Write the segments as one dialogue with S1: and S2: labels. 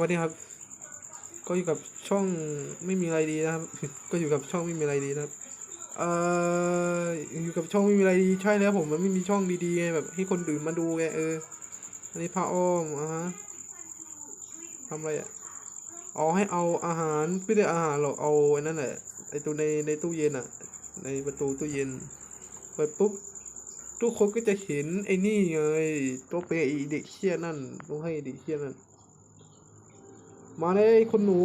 S1: วัสดีครับ ก็อยู่กับช่องไม่มีอะไรดีนะครับ ก็อยู่กับช่องไม่มีอะไรดีนะครับ เอ่ออยู่กับช่องไม่มีอะไรดีใช่แล้วผมมันไม่มีช่องดีๆไงแบบ ให้คนอื่นมาดูไงเออ อันนี้พระอ้อมอะฮะทำอะไรอะอ๋อให้เอาอาหารไม่ได้อาหารหรอกเอาไอ้นั่นแหละไอ้ตัวในในตู้เย็นอะ ในประตูตู้เย็นเปิดปุ๊บทุกคนก็จะเห็นไอ้นี่ไงตัวเปรย์ไอเด็กเชี่ยนั่นต้องให้เด็กเชี่ยนั่น มาเลยคุณหนู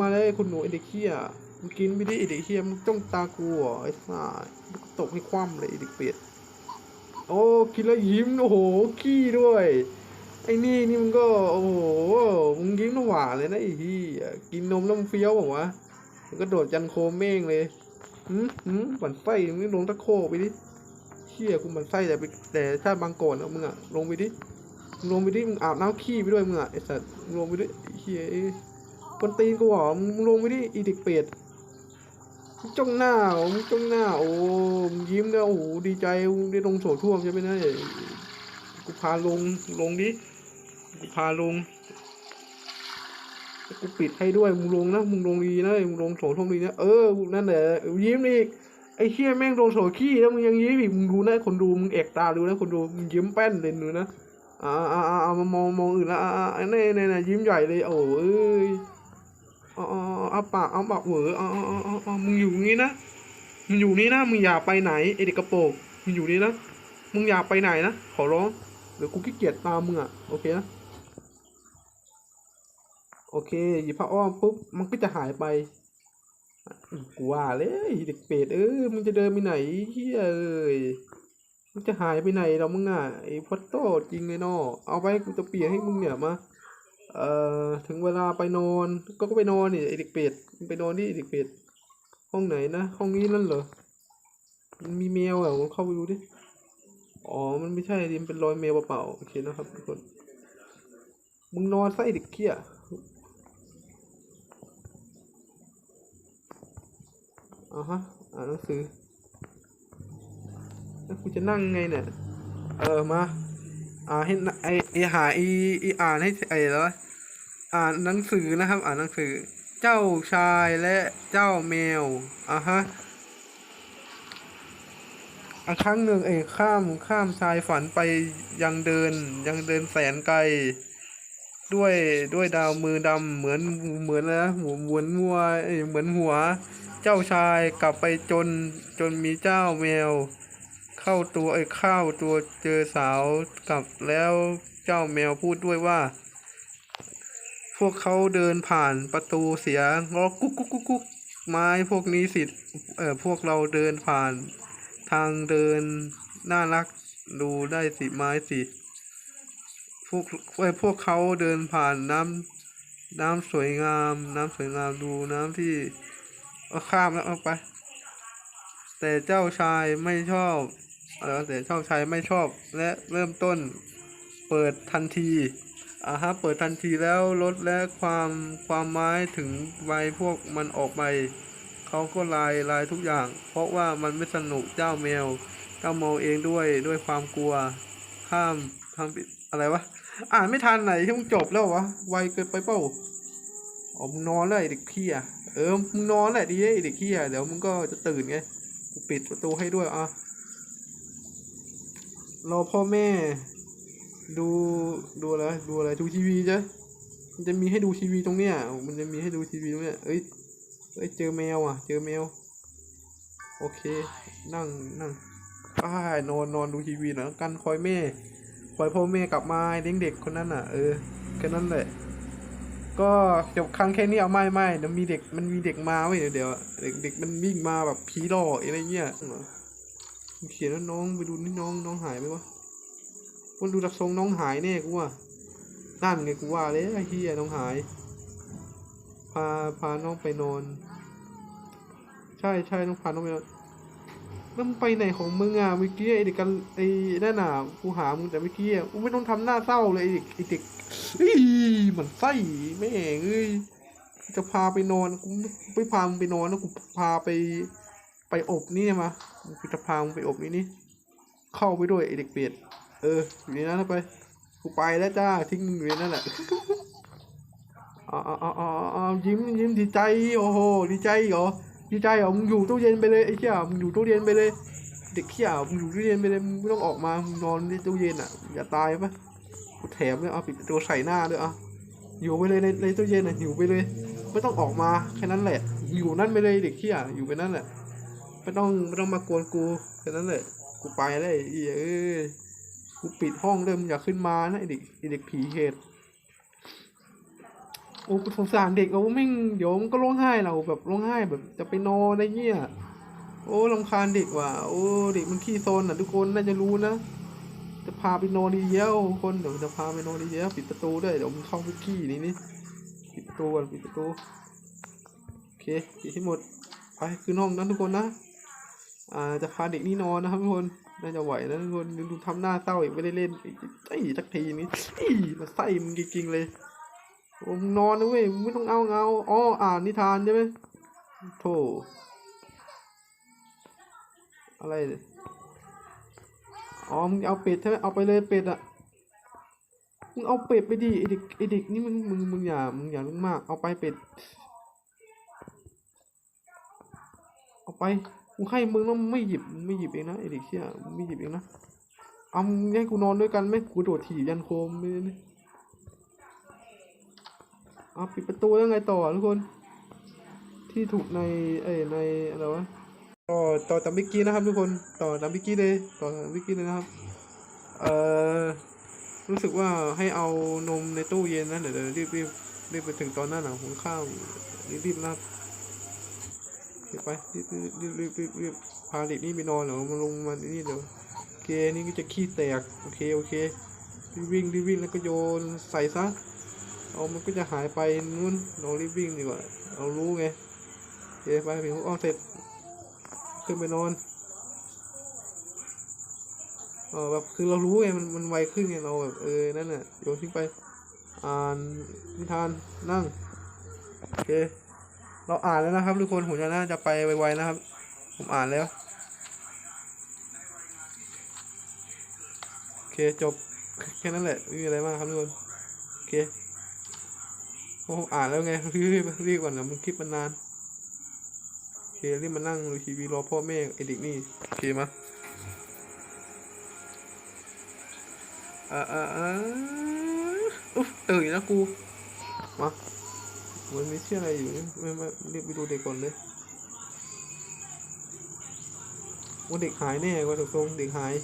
S1: มาเลยคุณหนูไอเด็กเชี่ยมึงกินไม่ได้ไอเด็กเชี่ยมึงจ้องตากูเหรอไอ้สัสตกให้คว่ำเลยไอเด็กเป็ดโอ้กินแล้วยิ้มโอ้โหขี้ด้วยไอ้นี่นี่มึงก็โอ้โหมึงยิ้มน้ำหวานเลยนะไอ้ที่กินนมแล้วมึงเฟี้ยวบอกวะมึงก็โดดจันโคมเม่งเลยหืมหืมหวั่นไส้มึงลงตะโคไปดิเชี่ยกูมันไส้แต่ไปแต่ถ้าบางก่อนอะมึงอะลงไปดิ มึงลงไปดิมึงอาบน้ำขี้ไปด้วยมึงอะไอสัตว์มึงลงไปดิเชี่ยเอ้ยคนตีนกูหรอมึงลงไปดิอีด็กเป็ดมึงจ้องหน้ามึงจ้องหน้า โอ้มึงยิ้มแล้วโอ้โหดีใจมึงได้ลงโถท่วมใช่ไหมนะเอ้ยกูพาลงลงดิกูพาลงกูปิดให้ด้วยมึงลงนะมึงลงดีนะมึงลงโถท่วมดีนะเออนั่นแหละยิ้มอีกไอ้เชี่ยแม่งโดนโถขี้แล้วมึงยังยิ้มอีกมึงดูนะคนดูมึงเอกตาดูนะคนดูมึงยิ้มแป้นเลยดูนะ อ่าอ่าอ่ามามองมองอื่นละอ่าอ่าอันนี้เนี่ยเนี่ยยิ้มใหญ่เลยโอ้เอ้ยอ๋ออ๋อเอาปากเอาปากเหวออ๋ออ๋ออ๋อมึงอยู่งี้นะมึงอยู่นี่นะมึงอย่าไปไหนไอเด็กกระโปรงมึงอยู่นี่นะมึงอย่าไปไหนนะขอร้องเดี๋ยวกูขี้เกียจตามมึงอะโอเคนะโอเคหยิบผ้าอ้อมปุ๊บมันก็จะหายไปกูว่าเลยเด็กเป็ดเออมึงจะเดินไปไหนเฮ้ย มึงจะหายไปไหนเรามึงอะไอ้พอตโต้จริงเลยนาะเอาไปกูจะเปลี่ยนให้มึงเนี่ยมาเอ่อถึงเวลาไปนอนก็ก็ไปนอนนี่ไอ้เด็กเป็ดไปนอนที่เด็กเป็ดห้องไหนนะห้องนี้นั่นเหรอมันมีแมวเหรอเข้าไปดูดิอ๋อมันไม่ใช่ดิมเป็นรอยแมวเปล่าๆโอเคนะครับทุกคนมึงนอนซะไอ้เด็กเกี้ยอ่าฮะอ่านหนังสือ แล้วกูจะนั่งไงเนี่ย เออมา อ่าให้ไอไอหาไอไออ่านให้ไอแล้วอ่านหนังสือนะครับ อ่านหนังสือ เจ้าชายและเจ้าแมวอะฮะอะครั้งหนึ่งไอ้ข้ามข้ามชายฝันไปยังเดินยังเดินแสนไกล ด้วยด้วยดาวมือดำเหมือนเหมือนนะหัวเหมือนมัวเหมือนหัว เจ้าชายกลับไปจนจนมีเจ้าแมว เข้าตัวไอ้ข้าตัวเจอสาวกลับแล้วเจ้าแมวพูดด้วยว่า พวกเขาเดินผ่านประตูเสียงอกุ๊กกุ๊กกุ๊กกุ๊กไม้พวกนี้สิเออพวกเราเดินผ่าน ทางเดินน่ารักดูได้สิไม้สิพวกเอ้พวกเขาเดินผ่านน้ำน้ำสวยงาม น้ำสวยงามดูน้ำที่เอาข้ามแล้วเอาไป แต่เจ้าชายไม่ชอบ อะไรวแต่เจ้าชายไม่ชอบและเริ่มต้นเปิดทันทีอ่าฮะเปิดทันทีแล้วลดและความความไม้ถึงใบพวกมันออกไปเขาก็ลายลายทุกอย่าง เพราะว่ามันไม่สนุกเจ้าแมวเจ้าเมาเองด้วยด้วยความกลัวห้ามทำผิดอะไรวะอ่านไม่ทันไหนที่มึงจบแล้ววะไวเกินไปเปล่าอ๋อมึงนอนเลยเด็กเขี้ยเออมึงนอนแหละดีไอ้เด็กเขี้ยเดี๋ยวมึงก็จะตื่นไงกูปิดประตูให้ด้วยอะ รอพ่อแม่ ดูดูอะไรดูอะไรดูทีวีจ้ะมันจะมีให้ดูทีวีตรงเนี้ยมันจะมีให้ดูทีวีตรงเนี้ยเอ้ยเอ้ยเจอแมวอะ เจอแมว โอเค นั่งนั่งอ้านอนนอนดูทีวีนะกันคอยแม่คอยพ่อแม่กลับมาเลี้ยงเด็กคนนั้นอะเออแค่นั้นแหละก็จบครั้งแค่นี้เอาไม่ไม่เดี๋ยวมีเด็กมันมีเด็กมาไว้เดี๋ยวเดี๋ยวเด็กเด็กมันวิ่งมาแบบผีหลอกอะไรเงี้ย เขียนว่าน้องไปดูนี่น้องน้องหายไปวะวันดูรักทรงน้องหายแน่กูว่านั่นไงกูว่าเลยไอ้เฮียน้องหาย พาพาน้องไปนอน ใช่ใช่ต้องพาน้องไปนอนแล้วมึงไปไหนของมึงอะเมื่อกี้ไอเด็กกันไอ้นั่นน่ะกูหามึงแต่เมื่อกี้อะกูไม่ต้องทำหน้าเศร้าเลยไอเด็กไอเด็กอีเหมือนไส้แม่งเอ้ยจะพาไปนอนกูไม่พามึงไปนอนนะกูพาไป ไปอบนี่มากูจะพามึงไปอบนี่นี่ เข้าไปด้วยไอเด็กเปียดเออ อยู่ในนั้นไป กูไปแล้วจ้า ทิ้งมึงอยู่ในนั้นแหละอ๋ออ๋ออ๋ออ๋ออ๋อยิ้มยิ้มดีใจ โอ้โห ดีใจเหรอ ดีใจเหรอ มึงอยู่ตู้เย็นไปเลยไอ้เหี้ยมึงอยู่ตู้เย็นไปเลย เด็กเหี้ยมึงอยู่ตู้เย็นไปเลย มึงไม่ต้องออกมา มึงนอนในตู้เย็นอะ อย่าตายปะกูแถมเลยเอาปิดปตัวใส่หน้าด้วยอะอยู่ไปเลยในในตู้เย็นอะ อยู่ไปเลย ไม่ต้องออกมาแค่นั้นแหละ อยู่นั่นไปเลยเด็กเหี้ยอยู่ไปนั่นแหละ ไม่ต้องไม่ต้องมากวนกูแค่นั้นแหละกูไปได้ไอ้เหี้ยเอ้ยกูปิดห้องเริ่มอย่าขึ้นมานะไอเด็กไอเด็กผีเหตุโอ้กูสงสารเด็กโอ้แม่งเดี๋ยวมันก็ร้องไห้เราแบบร้องไห้แบบจะไปนอนอะไรเงี้ยโอ้ลำคาญเด็กว่ะโอ้เด็กมันขี้โซนอะทุกคนน่าจะรู้นะจะพาไปนอนดีเย้วคนเดี๋ยวจะพาไปนอนดีเย้วปิดประตูด้วยเดี๋ยวมันเข้าไปขี้นี่นี่ปิดประตูก่อนปิดประตูโอเคปิดให้หมดไปคืนห้องนั้นทุกคนนะ อ่าจะพาเด็กนี่นอนนะครับทุกคนน่าจะไหวนะทุกคนดูทำหน้าเศร้าอีกไม่ได้เล่นไอ้สักทีนี้ไอ้มาไส้มึงจริงๆเลยโอ้มึงนอนนะเว้ยมึงไม่ต้องเอาเงาอ๋ออ่านนิทานใช่ไหมโธ่อะไรอ๋อมึงเอาเป็ดใช่ไหมเอาไปเลยเป็ดอะมึงเอาเป็ดไปดิไอเด็กไอเด็กนี่มึงมึงมึงอย่ามึงอย่าลุกมากเอาไปเป็ดเอาไป กูให้มึงแล้วมึงไม่หยิบไม่หยิบเองนะไอเด็กเชี่ยมึงไม่หยิบเองนะเอามึงให้กูนอนด้วยกันไหมกูโดดถีบยันโคมไม่ได้เอาปิดประตูแล้วไงต่อทุกคน ที่ถูกในเอ้ในอะไรวะต่อต่อจามื่อกี้นะครับทุกคนต่อจามื่อกี้เลยต่อจากเมื่อกี้เลยนะครับเอ่อรู้สึกว่าให้เอานมในตู้เย็นนะเดี๋ยวรีบรีบรีบไปถึงตอนหน้าหนังของข้าวรีบรีบนะครับ ไปรีบรีบรีบรีบรีบพาเด็กนี่ไปนอนเหรอมาลงมานี่เดี๋ยวโอเคนี่ก็จะขี้แตกโอเคโอเครีบวิ่งรีบวิ่งแล้วก็โยนใส่ซะเอามันก็จะหายไปนู้นเรารีบวิ่งดีกว่าเรารู้ไงโอเคไปถึงอ้อมเสร็จขึ้นไปนอนเออแบบคือเรารู้ไงมันมันไวขึ้นไงเราแบบเออนั่นน่ะโยนทิ้งไปอ่านนิทานนั่งโอเค เราอ่านแล้วนะครับ ทุกคนผมจะน่าจะไปไวๆนะครับ ผมอ่านแล้ว โอเคจบแค่นั้นแหละไม่มีอะไรมากครับทุกคนโอเคผมอ่านแล้วไงรีบรีบก่อนนะมันคลิปมันนานโอเครีบมานั่งดูทีวีรอพ่อแม่ไอเด็กนี่โอเคมาอ่าอ่าอ่าอุ๊บตื่นแล้วกูมา มันมีเชื่ออะไรอยู่นี่ไม่ไม่รีบไปดูเด็กก่อนเลยว่าเด็กหายแน่กว่าถูกตรงเด็กหาย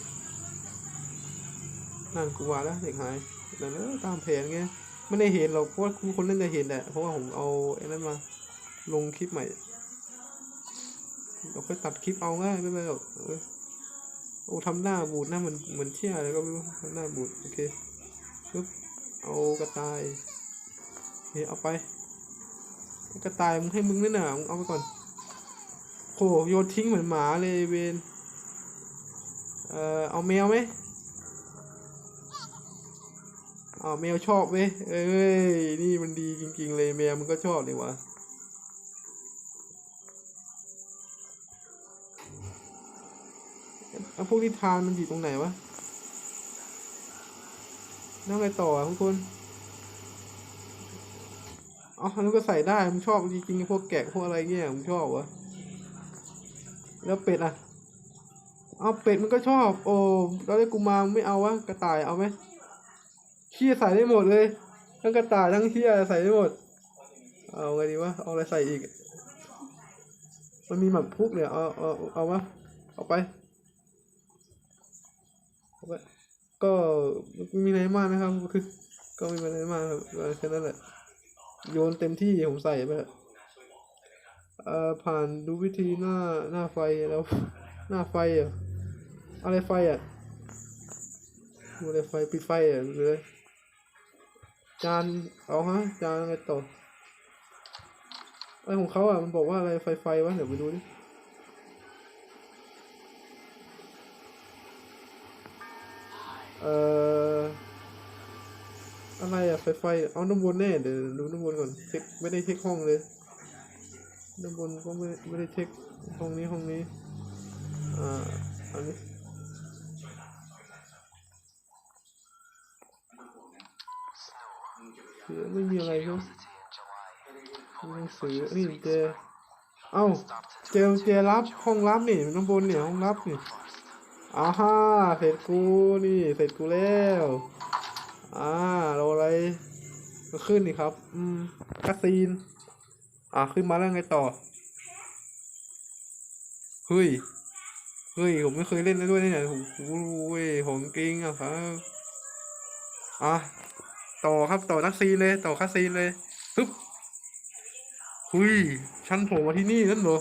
S1: นั่นกูว่าแล้วเด็กหายนั่นเออตามแผนไงไม่ได้เห็นหรอกเพราะว่าคนเล่นจะเห็นแหละเพราะว่าผมเอาไอ้นั่นมา ลงคลิปใหม่เราค่อยตัดคลิปเอาง่ายไม่เป็นไรหรอกโอ้ทำหน้าบูดหน้าเหมือนเหมือนเชี่ยอะไรก็ไม่รู้ทำหน้าบูดโอเคปึ๊บเอากระต่ายโอเคเอาไป กระต่ายมึงให้มึงนั่นน่ะมึงเอาไปก่อนโหโยนทิ้งเหมือนหมาเลยเวนเอ่อเอาแมวไหมเอาแมวชอบเว้ยเอ้ยนี่มันดีจริง ๆ เลยแมวมันก็ชอบเลยวะแล้วพวกที่ทานมันอยู่ตรงไหนวะนั่งไงต่ออะทุกคน อ๋ออันนั้นก็ใส่ได้ผมชอบจริงๆพวกแกะพวกอะไรเงี้ยผมชอบวะแล้วเป็ดอะ เอาเป็ดมันก็ชอบ โอ้แล้วได้กูมาไม่เอาวะกระต่ายเอาไหมเขี้ยใส่ได้หมดเลย ทั้งกระต่ายทั้งเขี้ยใส่ได้หมด เอาไงดีวะเอาอะไรใส่อีก มันมีหมักพุกเนี่ยเอาเอาเอาวะเอาไปเอาไปก็มีอะไรมากนะครับคือก็ม่มีอะไรมากครับแค่นั้นแหละ โยนเต็มที่ผมใส่ไปเอ่อผ่านดูวิธีหน้าหน้าไฟแล้ว หน้าไฟอะอะไรไฟอะดูอะไรไฟปิดไฟอะหรือจานเอาฮะจานอะไรต่ออะไรของเขาอะมันบอกว่าอะไรไฟไฟวะเดี๋ยวไปดูดิเอ่อ อะไรอะไฟไฟเอาน้ำวนแน่เดี๋ยวดูน้ำวนก่อนเช็คไม่ได้เช็คห้องเลยน้ำวนก็ไม่ไม่ได้เช็คห้องนี้ห้องนี้อ่าอันนี้ไม่มีอะไรใช่ไหนังสือนี่เจเอ้าเจลเจรับห้องรับนี่มันข้างบนเนี่ยห้องรับนี่อ่าฮ่าเสร็จกูนี่เสร็จกูแล้ว อ่าเราอะไรก็ขึ้นนี่ครับ อืมคาซีน อ่าขึ้นมาแล้วไงต่อ เฮ้ย เฮ้ย ผมไม่เคยเล่นเลยด้วยเนี่ยโอ้โหเว้ยผมเก่งอะครับ อะ ต่อครับต่อนักซีนเลย ต่อคาซีนเลยปึ๊บหุยชั้นโผล่มาที่นี่นั่นเหรอ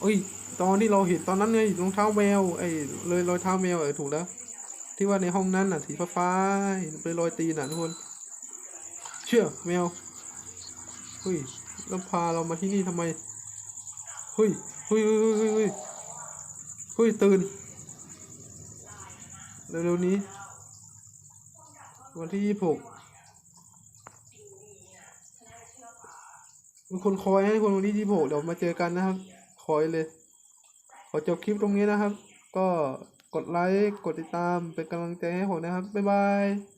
S1: เอ้ย ตอนที่เราเห็นตอนนั้นไงรองเท้าแมวไอ้เลยรอยเท้าแมวเออถูกแล้วที่ว่าในห้องนั้นน่ะสีฟ้าๆเห็นเป็นรอยตีนน่ะทุกคน เชื่อแมวเฮ้ยแล้วพาเรามาที่นี่ทำไมเฮ้ยเฮ้ยเฮ้ยเฮ้ยเฮ้ยเฮ้ยตื่นเร็วๆนี้ วันที่ยี่สิบหกมีคนคอยให้คนวันที่ยี่สิบหกเดี๋ยวมาเจอกันนะครับ คอยเลย ขอจบคลิปตรงนี้นะครับ ก็กดไลค์ กดติดตามเป็นกำลังใจให้ผมนะครับ บ๊ายบาย